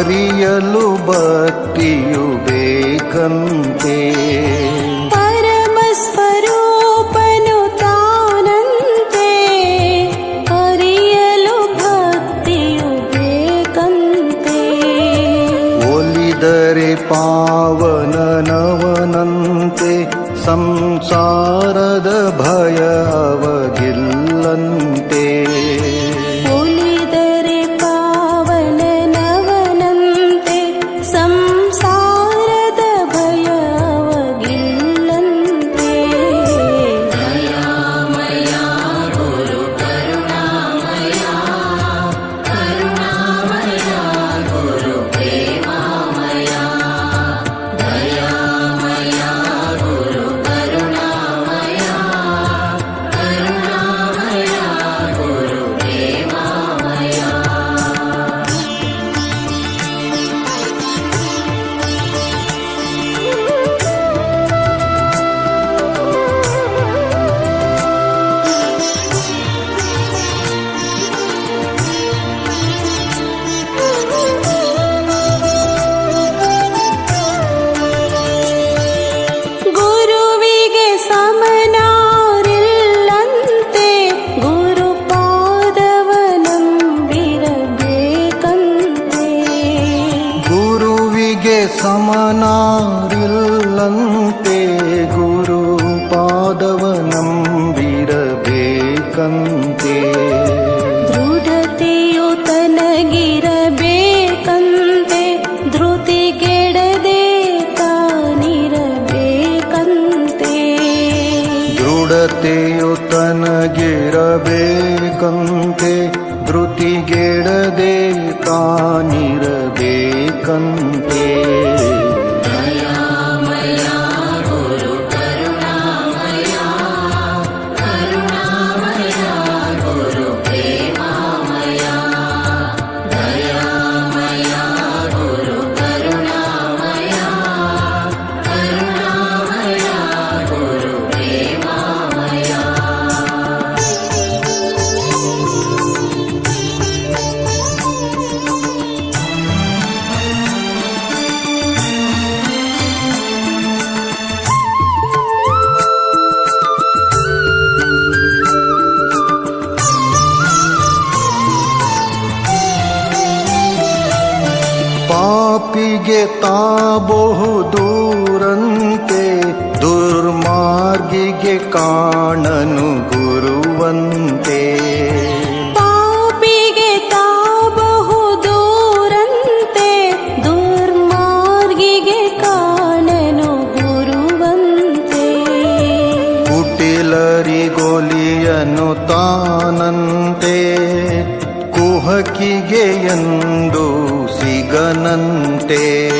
ತಾನಂತೆ ಅರಿಯಲು ಭಕ್ತಿಯು ಬೇಕಂತೆ ಪರಮಸ್ವರೂಪನು ತಾನಂತೆ ಅರಿಯಲು ಭಕ್ತಿಯು ಬೇಕಂತೆ ಒಲಿದರೆ ಪಾವನನವನಂತೆ ಸಂಸಾರದ ಭಯವಗಿಲ್ಲಂತೆ ಒಲಿದರೆ ಸಮನಾರಿಲ್ಲಂತೆ ಗುರು ಪಾದವನಂಬಿರಬೇಕಂತೆ ದೃಢತೆಯು ತನಗಿರಬೇಕಂತೆ ಧೃತಿಗೆಡದೆ ತಾನಿರಬೇಕಂತೆ. ದೃಢತೆಯು ತನಗಿರಬೇಕಂತೆ ಧೃತಿಗೆಡದೆ ತಾನಿರಬೇಕಂತೆ. ತಾಬಹುದೂರಂತೆ ದುರ್ಮಾರ್ಗಿಗೆ ಕಾಣನು ಗುರುವಂತೆ. ಪಾಪಿಗೆ ತಾಬಹುದೂರಂತೆ ದುರ್ಮಾರ್ಗಿಗೆ ಕಾಣನು ಗುರುವಂತೆ. ಕುಟಿಲರಿಗೊಲಿಯನು ತಾನಂತೆ ಕುಹಕಿಗೆ ಎಂದು ಸಿಗನಂತೆ.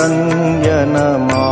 கண்யனமா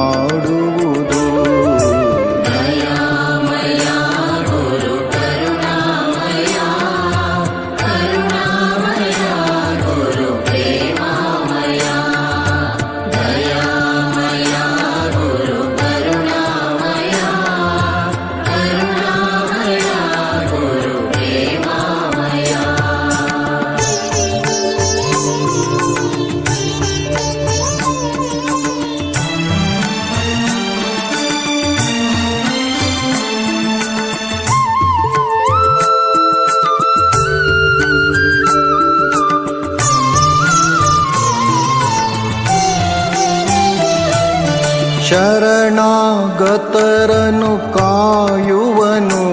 शरणागतरनुकायुवनु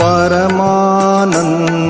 परमानन्द